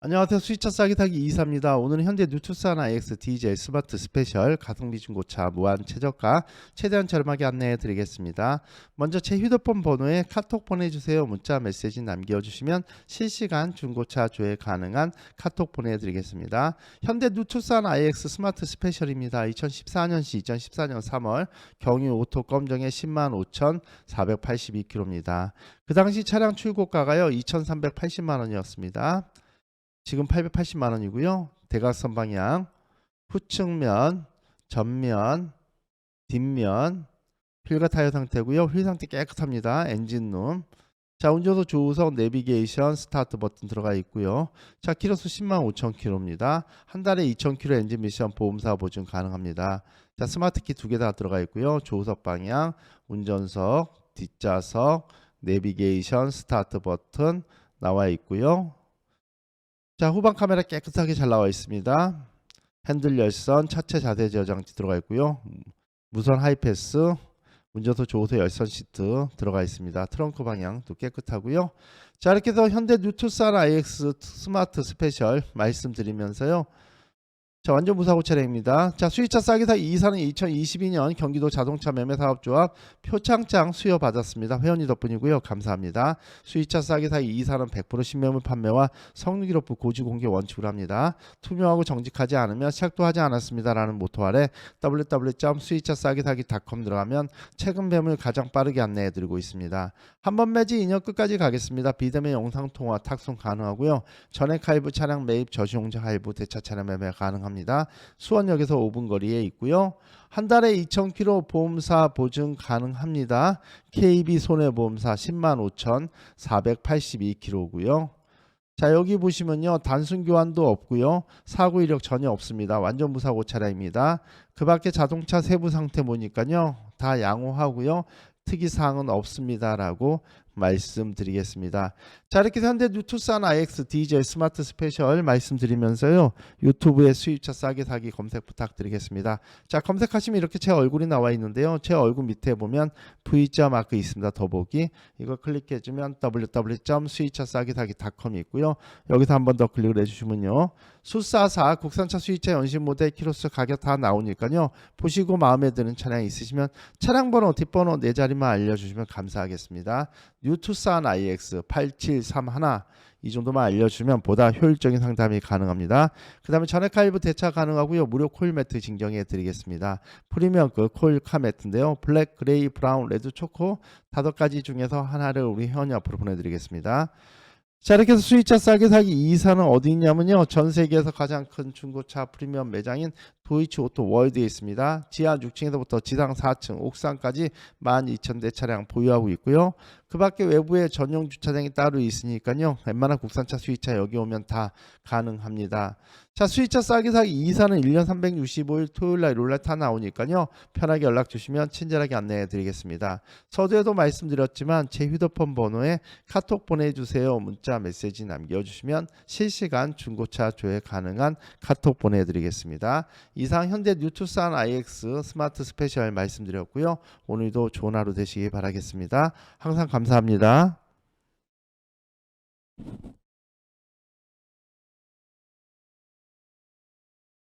안녕하세요. 수위차 싸기 타기 이사입니다. 오늘은 현대 뉴투산 IX DJ 스마트 스페셜 가성비 중고차 무한 최저가 최대한 저렴하게 안내해 드리겠습니다. 먼저 제 휴대폰 번호에 카톡 보내주세요. 문자 메시지 남겨주시면 실시간 중고차 조회 가능한 카톡 보내드리겠습니다. 현대 뉴투산 IX 스마트 스페셜입니다. 2014년시 2014년 3월 경유 오토 검정에 10만 5,482km입니다. 그 당시 차량 출고가가요 2,380만 원이었습니다. 지금 880만 원이고요. 대각선 방향, 후측면, 전면, 뒷면, 휠과 타이어 상태고요. 휠 상태 깨끗합니다. 엔진룸. 자, 운전석 조우석 내비게이션 스타트 버튼 들어가 있고요. 자, 키로수 10만 5천 킬로입니다. 한 달에 2천 킬로 엔진 미션 보험사 보증 가능합니다. 자, 스마트 키 두 개 다 들어가 있고요. 조우석 방향, 운전석, 뒷좌석, 내비게이션 스타트 버튼 나와 있고요. 자 후방 카메라 깨끗하게 잘 나와 있습니다. 핸들 열선, 차체 자세 저장치 들어가 있고요. 무선 하이패스, 운전석 조수석 열선 시트 들어가 있습니다. 트렁크 방향도 깨끗하고요. 자 이렇게 해서 현대 뉴투산 IX 스마트 스페셜 말씀드리면서요. 자 완전 무사고 차량입니다. 자 수입차 싸게 사 이사는 2022년 경기도 자동차 매매 사업조합 표창장 수여 받았습니다. 회원님 덕분이고요. 감사합니다. 수입차 싸게 사 이사는 100% 신매물 판매와 성능기록부 고지 공개 원칙으로 합니다. 투명하고 정직하지 않으면 시작도 하지 않았습니다라는 모토 아래 www.수입차 싸게사기.com 들어가면 최근 매물 가장 빠르게 안내해 드리고 있습니다. 한 번 매지 2년 끝까지 가겠습니다. 비대면 영상 통화 탁송 가능하고요. 전액 할부 차량 매입 저시용자 할부 대차 차량 매매 가능합니다. 수원역에서 5분 거리에 있고요. 한 달에 2,000km 보험사 보증 가능합니다. KB 손해보험사 10만 5천 482km고요. 자 여기 보시면요. 단순 교환도 없고요. 사고 이력 전혀 없습니다. 완전 무사고 차량입니다. 그 밖에 자동차 세부 상태 보니까요. 다 양호하고요. 특이사항은 없습니다 라고 말씀드리겠습니다. 자 이렇게 현대 뉴투산 IX DJ 스마트 스페셜 말씀드리면서요 유튜브에 수입차 싸게 사기 검색 부탁드리겠습니다. 자 검색하시면 이렇게 제 얼굴이 나와 있는데요. 제 얼굴 밑에 보면 V자 마크 있습니다. 더보기 이거 클릭해주면 www.수입차 싸게 사기.com이 있고요. 여기서 한 번 더 클릭을 해주시면요 수사사 국산차 수입차 연식 모델 키로수 가격 다 나오니까요 보시고 마음에 드는 차량 있으시면 차량 번호 뒷번호 네 자리만 알려주시면 감사하겠습니다. 뉴투산 IX 8731 이 정도만 알려주면 보다 효율적인 상담이 가능합니다. 그 다음에 전액 할부 대차 가능하고요. 무료 코일 매트 진경해 드리겠습니다. 프리미엄급 코일 카 매트인데요. 블랙, 그레이, 브라운, 레드, 초코 다섯 가지 중에서 하나를 우리 회원님 앞으로 보내드리겠습니다. 자 이렇게 해서 수입차 싸게 사기 이사는 어디 있냐면요 전 세계에서 가장 큰 중고차 프리미엄 매장인 도이치 오토 월드에 있습니다. 지하 6층에서부터 지상 4층 옥상까지 12,000대 차량 보유하고 있고요. 그 밖에 외부에 전용 주차장이 따로 있으니까요. 웬만한 국산차 수입차 여기 오면 다 가능합니다. 자 수입차 싸게 사기 이사는 1년 365일 토요일 날 롤라 타 나오니까요. 편하게 연락 주시면 친절하게 안내해 드리겠습니다. 서두에도 말씀드렸지만 제 휴대폰 번호에 카톡 보내주세요. 문자 메시지 남겨주시면 실시간 중고차 조회 가능한 카톡 보내드리겠습니다 이상 현대 뉴투산 IX 스마트 스페셜 말씀드렸고요. 오늘도 좋은 하루 되시기 바라겠습니다. 항상 감사합니다